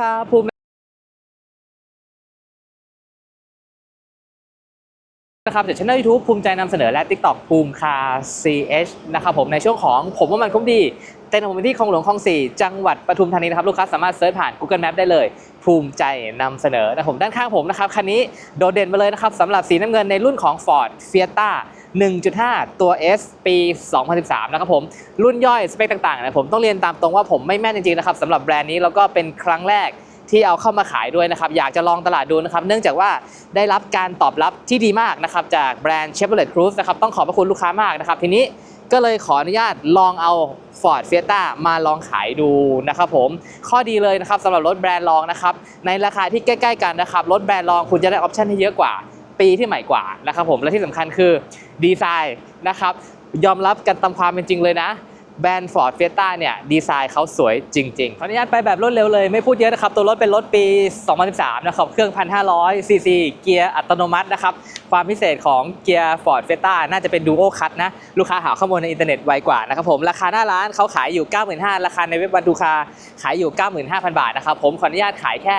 ครับภูมินะครับจากช่องยูทูบภูมิใจนำเสนอและ TikTok ภูมิคา CH นะครับผมในช่วงของผมว่ามันคุ้มดีเต้นของผมที่คลองหลวงคลองสี่จังหวัดปทุมธานีนะครับลูกค้าสามารถเซิร์ชผ่าน Google Map ได้เลย ภูมิใจนำเสนอนะผมด้านข้างผมนะครับคันนี้โดดเด่นมาเลยนะครับสำหรับสีน้ำเงินในรุ่นของ Ford Fiesta 1.5 ตัว S ปี 2013 นะครับผม รุ่นย่อยสเปคต่างๆนะผมต้องเรียนตามตรงว่าผมไม่แม่นจริงๆนะครับสำหรับแบรนด์นี้แล้วก็เป็นครั้งแรกที่เอาเข้ามาขายด้วยนะครับ อยากจะลองตลาดดูนะครับ เนื่องจากว่าได้รับการตอบรับที่ดีมากนะครับ จากแบรนด์ Chevrolet Cruze นะครับ ต้องขอบพระคุณลูกค้ามากนะครับ ทีนี้ก็เลยขออนุญาตลองเอา Ford Fiesta มาลองขายดูนะครับผมข้อดีเลยนะครับสำหรับรถแบรนด์รองนะครับ ในราคาที่ใกล้ ๆ กันนะครับรถแบรนด์รองคุณจะได้ออปชันที่เยอะกว่า ปีที่ใหม่กว่านะครับผมและที่สำคัญคือ ดีไซน์นะครับ ยอมรับกันตามความเป็นจริงเลยนะแบรนด์ Ford Fiesta เนี่ย ดีไซน์เขาสวยจริงๆ ขออนุญาตไปแบบรวดเร็วเลย ไม่พูดเยอะนะครับ ตัวรถเป็นรถปี 2013 นะครับ เครื่อง 1,500 ซีซีเกียร์อัตโนมัตินะครับ ความพิเศษของเกียร์ Ford Fiesta น่าจะเป็น Duo Cut นะ ลูกค้าหาข้อมูลในอินเทอร์เน็ตไวกว่านะครับผม ราคาหน้าร้านเขาขายอยู่ 95,000 ราคาในเว็บวันดูคาขายอยู่ 95,000 บาทนะครับผมขออนุญาตขายแค่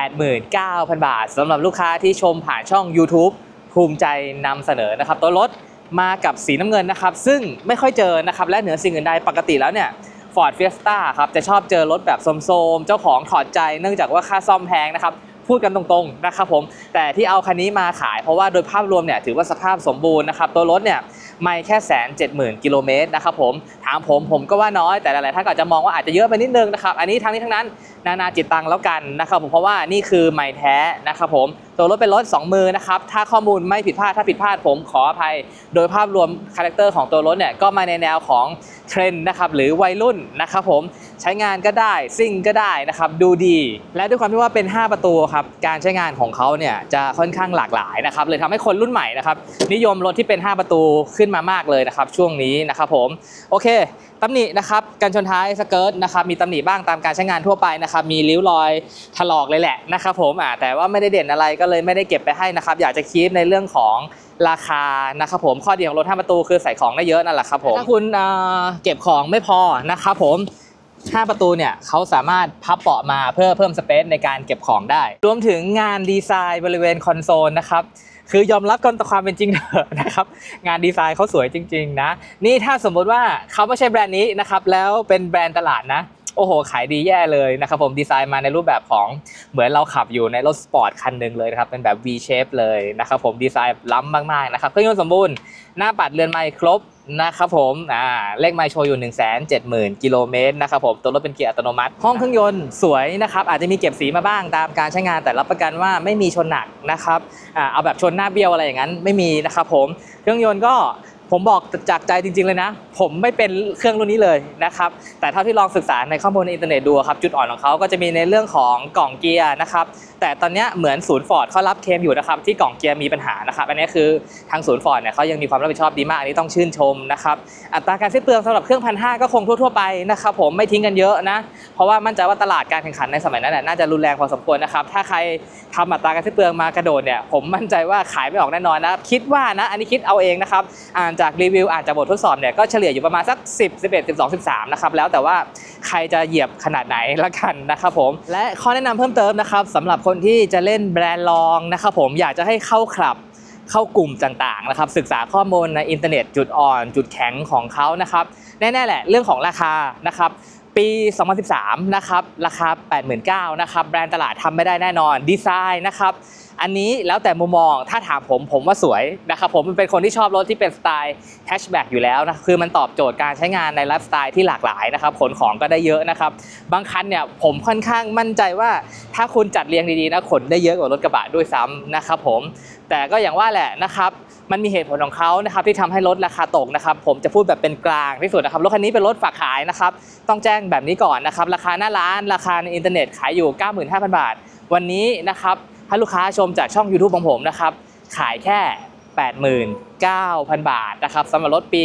89,000 บาทสำหรับลูกค้าที่ชมผ่านช่อง YouTube ภูมิใจนำเสนอนะครับ ตัวรถมากับสีน้ำเงินนะครับ ซึ่งไม่ค่อยเจอนะครับ และเหนือสิ่งอื่นใดปกติแล้วเนี่ย Ford Fiesta ครับจะชอบเจอรถแบบโสมๆ เจ้าของถอดใจเนื่องจากว่าค่าซ่อมแพงนะครับพูดกันตรงๆนะครับผมแต่ที่เอาคันนี้มาขายเพราะว่าโดยภาพรวมเนี่ยถือว่าสภาพสมบูรณ์นะครับตัวรถเนี่ย ไม่แค่แสนเจ็ดหมื่นกิโลเมตรนะครับผมถามผมผมก็ว่าน้อยแต่หลายๆท่านก็จจะมองว่าอาจจะเยอะไปนิดนึงนะครับอันนี้ทั้งนี้ทั้งนั้นนานาจิตตังแล้วกันนะครับผมเพราะว่านี่คือไม่แท้นะครับผมตัวรถเป็นรถ2 มือนะครับถ้าข้อมูลไม่ผิดพลาดถ้าผิดพลาดผมขออภัย โดยภาพรวมคาแรคเตอร์ของตัวรถเนี่ยก็มาในแนวของเทรนด์นะครับหรือวัยรุ่นนะครับผม ใช้งานก็ได้ซิ่งก็ได้นะครับดูดี และด้วยความที่ว่าเป็น 5 ประตูครับการใช้งานของเขาเนี่ยจะค่อนข้างหลากหลายนะครับเลยทำให้คนรุ่นใหม่นะครับนิยมรถที่เป็น 5 ประตูขึ้นมามากเลยนะครับช่วงนี้นะครับผมโอเคตำหนินะครับกันชนท้ายสเกิร์ตนะครับมีตำหนิบ้างตามการใช้งานทั่วไปนะครับมีริ้วรอยถลอกเลยแหละนะครับผมอ่าแต่ว่าไม่ได้เด่นอะไรก็เลยไม่ได้เก็บไปให้นะครับอยากจะคีปในเรื่องของราคานะครับผมข้อดีของรถ5ประตูคือใส่ของได้เยอะนั่นแหละครับผมถ้าคุณเก็บของไม่พอนะครับผม 5 ประตูเนี่ยเขาสามารถพับเบาะมาเพื่อเพิ่มสเปซในการเก็บของได้ รวมถึงงานดีไซน์บริเวณคอนโซลนะครับคือยอมรับกันต่อความเป็นจริงเถอะนะครับ งานดีไซน์เขาสวยจริง ๆ นะ นี่ถ้าสมมติว่าเขาไม่ใช่แบรนด์นี้นะครับแล้วเป็นแบรนด์ตลาดนะโอ้โห ขายดีแย่เลยนะครับผมดีไซน์มาในรูปแบบของเหมือนเราขับอยู่ในรถสปอร์ตคันหนึ่งเลยนะครับ เป็นแบบ V shape เลยนะครับผมดีไซน์ล้ำมากๆนะครับเครื่องยนต์สมบูรณ์ หน้าปัดเรือนไม้ครบ นะครับผมอ่าเลขไมล์โชว์อยู่ 1 7 0 0 0 0 กิโลเมตรนะครับผม ตัวรถเป็นเกียร์อัตโนมัติ ห้องเครื่องยนต์สวยนะครับ อาจจะมีเก็บสีมาบ้างตามการใช้งาน แต่รับประกันว่าไม่มีชนหนักนะครับอ่าเอาแบบชนหน้าเบี้ยวอะไรอย่างนั้นไม่มีนะครับผม เครื่องยนต์ก็ ผมบอกจากใจจริง ๆ เลยนะ ผมไม่เป็นเครื่องรุ่นนี้เลยนะครับ แต่เท่าที่ลองศึกษาในข้อมูลในอินเทอร์เน็ตดูครับ จุดอ่อนของเขาก็จะมีในเรื่องของกล่องเกียร์นะครับ แต่ตอนนี้เหมือนศูนย์ฟอร์ดเขารับเคมอยู่นะครับ ที่กล่องเกียร์มีปัญหานะครับ อันนี้คือทางศูนย์ฟอร์ดเนี่ยเขายังมีความรับผิดชอบดีมาก อันนี้ต้องชื่นชมนะครับ อัตราการสิ้นเปลืองสำหรับเครื่องพันห้าก็คงทั่วๆไปนะครับผมไม่ทิ้งกันเยอะนะ เพราะว่ามั่นใจว่าตลาดการแข่งขันในสมัยนั้นน่าจะรุนแรงพอสมควรนะครับ ถ้าใครทำอัตราการสิ้นเปลืองมากระโดดเนี่ยผมมั่นใจว่าขายไม่ออกแน่นอนนะคิดว่านะอันนี้คิดเอาเองนะครับอ่านจากรีวิวอ่านจากบททดสอบเนี่ยก็เฉลี่ยอยู่ประมาณสัก 10 11 12 13นะครับแล้วแต่ว่าใครจะเหยียบขนาดไหนละกันนะครับผมและข้อแนะนำเพิ่มเติมนะครับสำหรับคนที่จะเล่นแบรนด์รองนะครับผมอยากจะให้เข้าคลับเข้ากลุ่มต่างๆนะครับศึกษาข้อมูลในอินเทอร์เน็ตจุดอ่อน จุดแข็งของเขานะครับแน่ๆแหละเรื่องของราคานะครับปี 2013 นะครับ ราคา 89,000 นะครับ แบรนด์ตลาดทำไม่ได้แน่นอน ดีไซน์นะครับอันนี้แล้วแต่มุมมองถ้าถามผมผมว่าสวยนะครับผมเป็นคนที่ชอบรถที่เป็นสไตล์แฮชแบ็กอยู่แล้วนะคือมันตอบโจทย์การใช้งานในไลฟ์สไตล์ที่หลากหลายนะครับขนของก็ได้เยอะนะครับบางคันเนี่ยผมค่อนข้างมั่นใจว่าถ้าคุณจัดเรียงดีๆนะขนได้เยอะกว่ารถกระบะด้วยซ้ำนะครับผมแต่ก็อย่างว่าแหละนะครับมันมีเหตุผลของเขานะครับที่ทำให้ลดราคาตกนะครับผมจะพูดแบบเป็นกลางที่สุดนะครับรถคันนี้เป็นรถฝากขายนะครับต้องแจ้งแบบนี้ก่อนนะครับราคาหน้าร้านราคาในอินเทอร์เน็ตขายอยู่ 95,000 บาท วันนี้นะครับ ถ้าลูกค้าชมจากช่อง YouTube ของผมนะครับขายแค่ 89,000 บาทนะครับสำหรับรถปี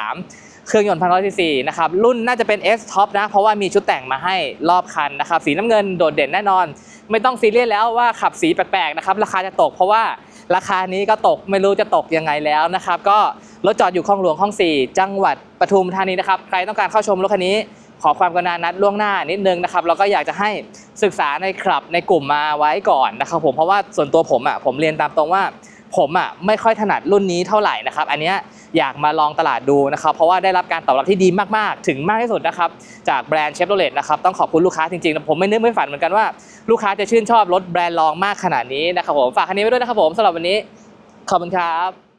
2013 เครื่องยนต์1,100ซีซีนะครับรุ่นน่าจะเป็น S Top นะ เพราะว่ามีชุดแต่งมาให้รอบคันนะครับสีน้ำเงินโดดเด่นแน่นอน ไม่ต้องซีเรียสแล้วว่าขับสีแปลกๆนะครับราคาจะตกเพราะว่าราคานี้ก็ตกไม่รู้จะตกยังไงแล้วนะครับ ก็รถจอดอยู่คลองหลวงคลองสี่จังหวัดปทุมธานีนะครับ ใครต้องการเข้าชมรถคันนี้ ขอความกรุณานัดล่วงหน้านิดนึงนะครับแล้วก็อยากจะให้ศึกษาในคลับในกลุ่มมาไว้ก่อนนะครับผมเพราะว่าส่วนตัวผมอะผมเรียนตามตรงว่า ผมอะไม่ค่อยถนัดรุ่นนี้เท่าไหร่นะครับ อันเนี้ยอยากมาลองตลาดดูนะครับ เพราะว่าได้รับการตอบรับที่ดีมากๆ ถึงมากที่สุดนะครับ จากแบรนด์เชฟโรเลตนะครับต้องขอบคุณลูกค้าจริงๆ ผมไม่นึกไม่ฝันเหมือนกันว่าลูกค้าจะชื่นชอบรถแบรนด์รองมากขนาดนี้นะครับผมฝากคันนี้ไว้ด้วยนะครับผมสำหรับวันนี้ขอบคุณครับ